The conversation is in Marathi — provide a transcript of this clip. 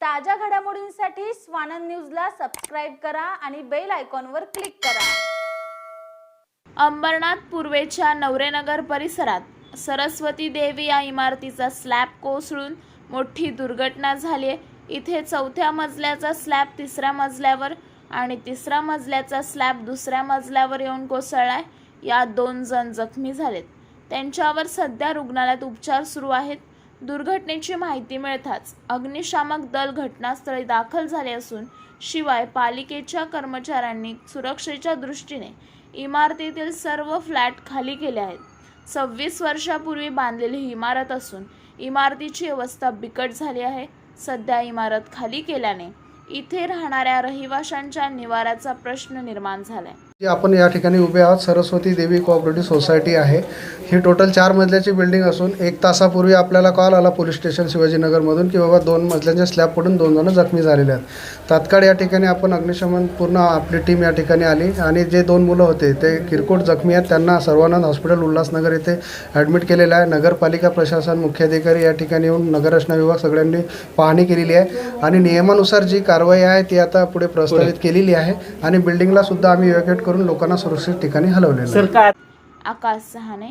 ताज्या घडामोडींसाठी स्वानंद न्यूजला सबस्क्राईब करा आणि बेल आयकॉनवर क्लिक करा. अंबरनाथ पूर्वेच्या नवरेनगर परिसरात सरस्वती देवी या इमारतीचा स्लॅब कोसळून मोठी दुर्घटना झाली आहे. इथे चौथ्या मजल्याचा स्लॅब तिसऱ्या मजल्यावर आणि तिसऱ्या मजल्याचा स्लॅब दुसऱ्या मजल्यावर येऊन कोसळलाय या दोन जण जखमी झालेत. त्यांच्यावर सध्या रुग्णालयात उपचार सुरू आहेत. दुर्घटनेची माहिती मिळताच अग्निशामक दल घटनास्थळी दाखल झाले असून शिवाय पालिकेच्या कर्मचाऱ्यांनी सुरक्षेच्या दृष्टीने इमारतीतील सर्व फ्लॅट खाली केले आहेत. सव्वीस वर्षापूर्वी बांधलेली ही इमारत असून इमारतीची अवस्था बिकट झाली आहे. सध्या इमारत खाली केल्याने इथे राहणाऱ्या रहिवाशांच्या निवाऱ्याचा प्रश्न निर्माण झालाय. आपण या ठिकाणी उभे आहोत. सरस्वती देवी कोऑपरेटिव्ह सोसायटी आहे. ही टोटल चार मजल्याची बिल्डिंग असून एक तासापूर्वी आपल्याला कॉल आला पोलीस स्टेशन शिवाजीनगरमधून की बाबा दोन मजल्यांच्या स्लॅब पडून दोन जण जखमी झालेले आहेत. तात्काळ या ठिकाणी आपण अग्निशमन पूर्ण आपली टीम या ठिकाणी आली आणि जे दोन मुलं होते ते किरकोळ जखमी आहेत. त्यांना सर्वानंद हॉस्पिटल उल्हासनगर येथे ॲडमिट केलेलं आहे. नगरपालिका प्रशासन मुख्याधिकारी या ठिकाणी येऊन नगररचना विभाग सगळ्यांनी पाहणी केलेली आहे आणि नियमानुसार जी कारवाई आहे ती आता पुढे प्रस्तावित केलेली आहे आणि बिल्डिंगला सुद्धा आम्ही इव्हॅक्युएट करून लोकांना सुरक्षित ठिकाणी हलवलेलं आहे. सर काय आकाश सहाने